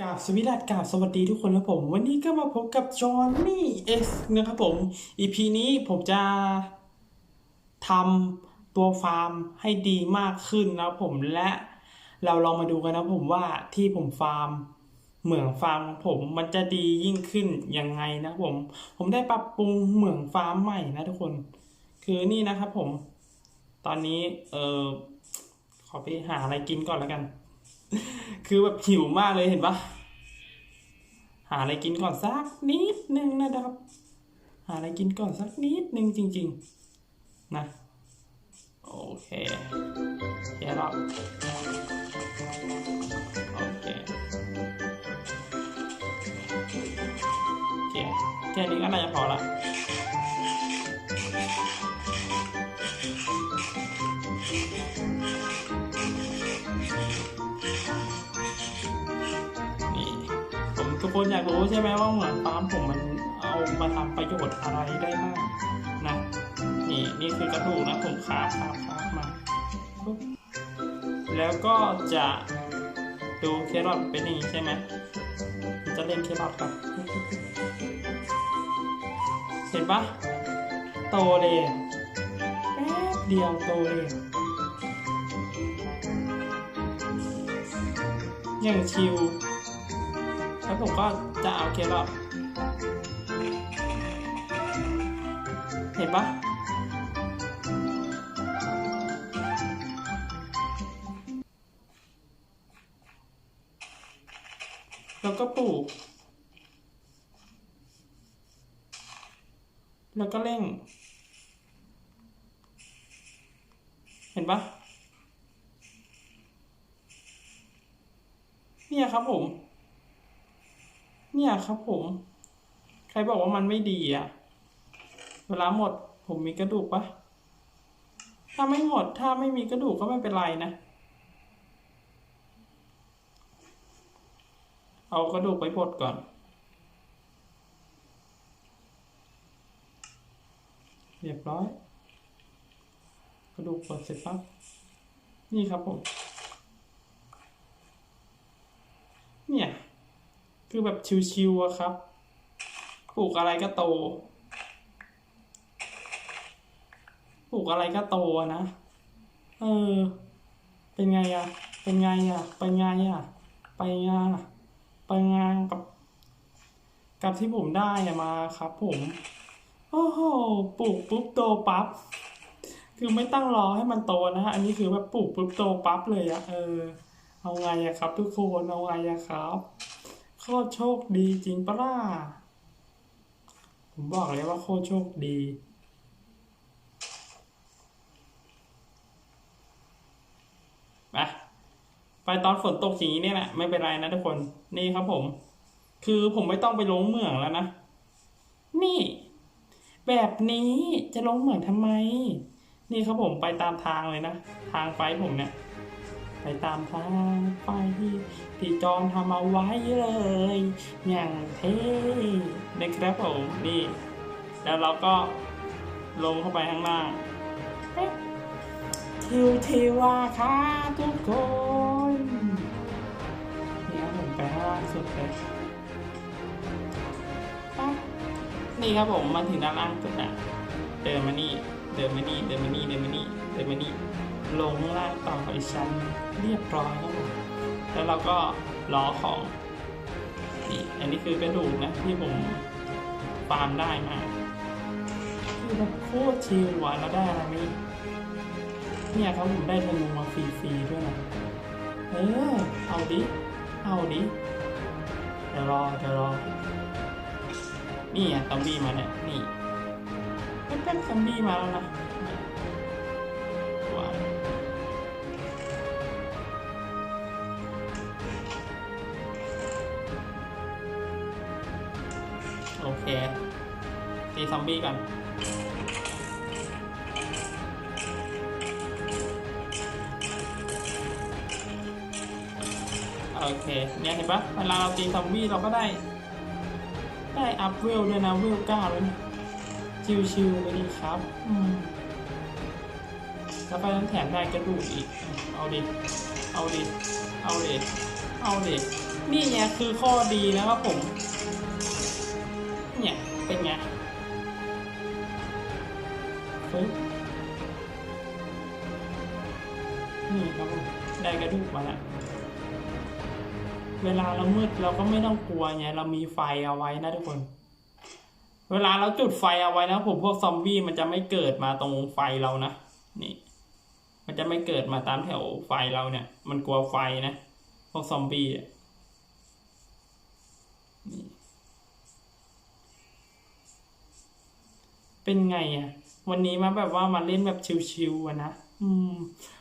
กาบสวิดัสกาบสวัสดีทุกคนครับผม วันนี้ก็มาพบกับจอห์นนี่เอสนะครับผม EP นี้ผมจะทำตัวฟาร์มให้ดีมากขึ้นนะครับผมและเราลองมาดูกันนะผมว่าที่ผมฟาร์มเหมืองฟาร์มของผมมันจะดียิ่งขึ้นยังไงนะผม ผมได้ปรับปรุงเหมืองฟาร์มใหม่นะทุกคน คือนี่นะครับผม ตอนนี้เออขอไปหาอะไรกินก่อนแล้วกัน คือแบบหิวมากเลยเห็นปะหาอะไรกินก่อนสักนิดนึงนะครับ หาอะไรกินก่อนสักนิดนึงจริง ๆ นะ โอเคแค่รอบโอเคโอเคแค่นี้ก็น่าจะพอละ ทุกคนอยากรู้ใช่ไหมว่าเหมือนฟาร์มผมมันเอามาทำประโยชน์อะไรได้บ้างนะ นี่นี่คือกระดูกนะผมคาบคาบคาบมา แล้วก็จะดูเครอทเป็นอย่างนี้ใช่ไหมจะเล่นเครอทก่อนเห็นปะโตเลยแป๊บเดียวโตเลยอย่างชิว แล้วผมก็จะเอาเครอทเห็นปะแล้วก็ปลูก แล้วก็เร่ง เห็นปะเนี่ยครับผม เนี่ยครับผม ใครบอกว่ามันไม่ดีอะเวลาหมด ผมมีกระดูกปะถ้าไม่หมดถ้าไม่มีกระดูกก็ไม่เป็นไรนะ เอากระดูกไปบดก่อน เรียบร้อย กระดูกบดเสร็จปั๊บนี่ครับผม เนี่ย คือแบบชิวๆอะครับ ปลูกอะไรก็โต ปลูกอะไรก็โตนะ เออ เป็นไงอะเป็นไงอะเป็นไงอะไปงานไปงานกับ กับที่ผมได้มาครับผม โอ้โห ปลูกปุ๊บโตปั๊บ คือไม่ตั้งรอให้มันโตนะฮะ อันนี้คือแบบปลูกปุ๊บโตปั๊บเลยอะเออ เอาไงอะครับ ทุกคน เอาไงอะครับ โคตรโชคดีจริงปะล่ะ ผมบอกเลยว่าโคตรโชคดี ไปไปตอนฝนตกอย่างนี้เนี่ยแหละไม่เป็นไรนะทุกคน นี่ครับผม คือผมไม่ต้องไปลงเหมืองแล้วนะ นี่ แบบนี้จะลงเหมืองทำไม นี่ครับผมไปตามทางเลยนะ ทางไฟผมเนี่ย ไปตามทางไป ที่จอนทำเอาไว้เลย อย่างเท่นะครับผมนี่ แล้วเราก็ลงเข้าไปข้างล่างทิวทิวาค่ะทุกคนนี่ครับผมไปข้างล่างสุดเลยนี่ครับผมมาถึงด้านล่างสุดอะเดินมานี่เดินมานี่เดินมานี่เดินมานี่เดินมานี่ลงข้างล่างต่ออีกชั้นเรียบร้อยครับผม แล้วเราก็ล้อของนี่อันนี้คือกระดูกนะที่ผมฟาร์มได้มาคือแบบโคตรชิลว่ะแล้วได้อะไรไหมเนี่ยครับผมได้ธนูมาฟรีๆด้วยนะเออเอาดิ เอาดิเดี๋ยวรอเดี๋ยวรอ นี่อะซอมบี้มาเนี่ย นี่เป็นเป็นซอมบี้มาแล้วนะ เค ตีซอมบี้ก่อนโอเค เนี่ยเห็นปะเวลาเราตีซอมบี้เราก็ได้ ได้อัพเวลด้วยนะเวลเก้าเลยนะชิวๆเลยดีครับ อืมแล้วไปนั้นแถมได้กระดูกอีก เอาดิ เอาดิ เอาดิ เอาดิ นี่ไงคือข้อดีนะครับผม เนี่ย เป็นไงปึ๊บนี่ครับได้กระดูกมาแล้วเวลาเรามืดเราก็ไม่ต้องกลัวไงเรามีไฟเอาไว้นะทุกคน เวลาเราจุดไฟเอาไว้นะผมพวกซอมบี้มันจะไม่เกิดมาตรงไฟเรานะนี่ มันจะไม่เกิดมาตามแถวไฟเราเนี่ย มันกลัวไฟนะพวกซอมบี้อะนี่ เป็นไงอะวันนี้มาแบบว่ามาเล่นแบบชิวๆอะนะอืม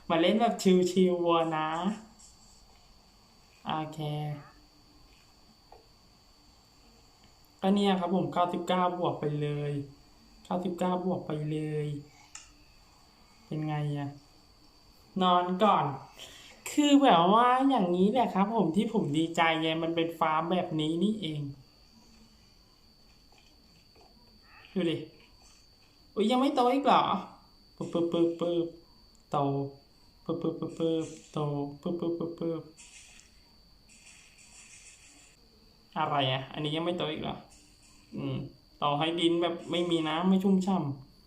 มาเล่นแบบชิวๆอะนะโอเคก็เนี่ยครับผม99บวกไปเลย99บวกไปเลย เป็นไงอะนอนก่อน คือแบบว่าอย่างนี้แหละครับ ผมที่ผมดีใจไงมันเป็นฟาร์มแบบนี้นี่เอง ดูดิ อุ้ยยังไม่โตอีกเหรอปึ๊บปึ๊บปึ๊บปึ๊บโตปึ๊บปึ๊บปึ๊บปึ๊บโตปึ๊บปึ๊บปึ๊บปึ๊บอะไรอะ อันนี้ยังไม่โตอีกเหรอ อืม ต่อให้ดินแบบไม่มีน้ำไม่ชุ่มช่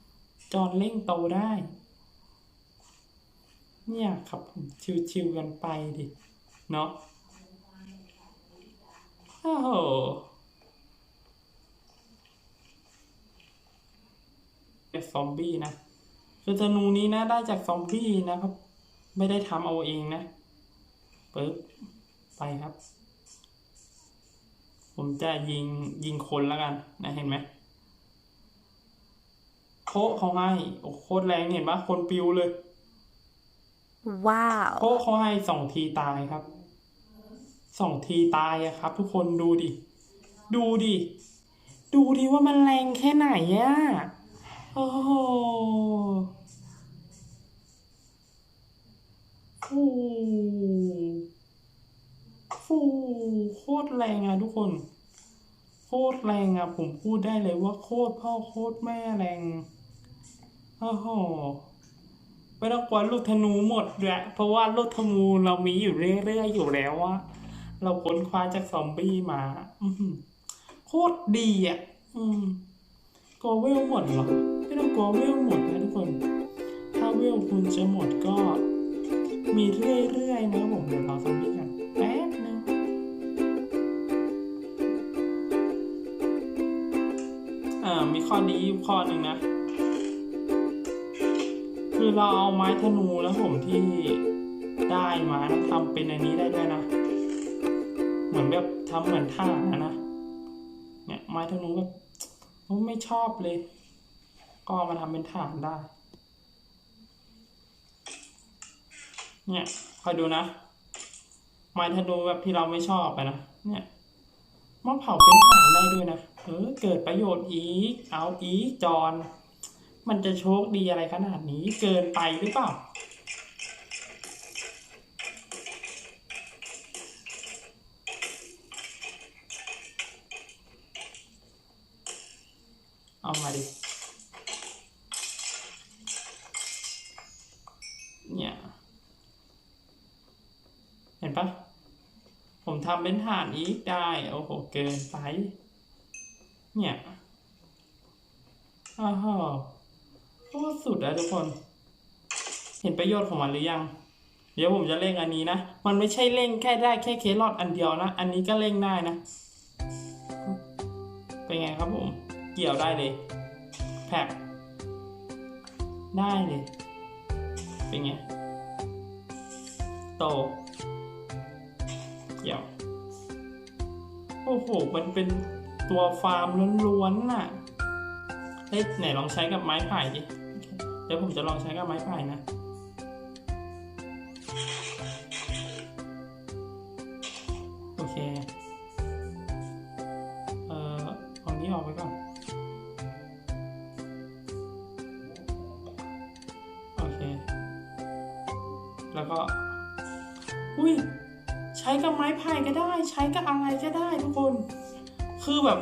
ำจอนเร่งโตได้ เนี่ยครับชิวๆกันไปดิ เนาะโอ้โห จากซอมบี้นะคือธนูนี้นะได้จากซอมบี้นะครับ ไม่ได้ทำเอาเองนะปึ๊บไปครับ ผมจะยิงยิงคนแล้วกันนะเห็นไหมโคเขาให้โอ้โคตรแรงเห็นปะคนปิวเลย Wow. โคเขาให้สองทีตายครับสองทีตายอะครับ ทุกคนดูดิ ดูดิ ดูดิว่ามันแรงแค่ไหนอะ โอ้โหฟูฟูโคตรแรงอะทุกคน โคตรแรงอะผมพูดได้เลยว่าโคตรพ่อโคตรแม่แรงโอ้โหไม่ต้องกลัวลูกธนูหมดด้วยเพราะว่าลูกธนูเรามีอยู่เรื่อยๆอยู่แล้วว่าเราค้นคว้าจากซอมบี้มาโคตรดีอะ อืม กลัวเวลหมดหรอไม่ต้องกลัวเวลหมดนะทุกคน ถ้าเวลคุณจะหมดก็มีเรื่อยๆนะครับผมเดี๋ยวเราซอมบี้กันแป๊บนึงอ่ามีข้อดีอยู่ข้อหนึ่งนะ คือเราเอาไม้ธนูแล้วผมที่ได้มานะทำเป็นอันนี้ได้ด้วยนะ เหมือนแบบทำเหมือนท่านะนะเนี่ยไม้ธนูแบบ ไม่ชอบเลย ก็มาทำเป็นฐานได้ เนี่ยคอยดูนะไม้ธนูแบบที่เราไม่ชอบไปนะ เนี่ยมาเผาเป็นฐานได้ด้วยนะ เออ เกิดประโยชน์อีก เอาอีกจอน มันจะโชคดีอะไรขนาดนี้เกินไปหรือเปล่า เอามาดิ เนี่ย เห็นปะผมทำเป็นฐานอีกได้ โอ้โห เกินไป เนี่ยอ้าวโคตรสุดอะทุกคน เห็นประโยชน์ของมันหรือยัง เดี๋ยวผมจะเล่งอันนี้นะ มันไม่ใช่เล่งแค่ได้แค่เคสลอดอันเดียวนะ อันนี้ก็เล่งได้นะ เป็นไงครับผม เกี่ยวได้เลยแพ็คได้เลย เป็นไง โต เกี่ยว โอ้โห มันเป็นตัวฟาร์มล้วนๆน่ะเฮ้ยไหนลองใช้กับไม้ไผ่ดิ เดี๋ยวผมจะลองใช้กับไม้ไผ่นะโอเค แล้วก็ อุ้ยใช้กับไม้ไผ่ก็ได้ ใช้กับอะไรก็ได้ทุกคน คือแบบ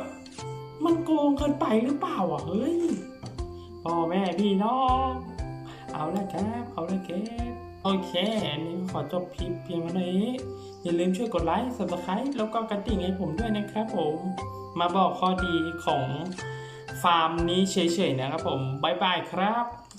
มันโกงเกินไปหรือเปล่าอะเฮ้ยพ่อแม่พี่น้อง เอาละครับเอาละครับโอเคอันนี้ขอจบคลิปเพียงเท่านี้ อย่าลืมช่วยกดไลค์ subscribe แล้วก็กระดิ่งให้ผมด้วยนะครับผม มาบอกข้อดีของฟาร์มนี้เฉยๆนะครับผม บ๊ายบายครับ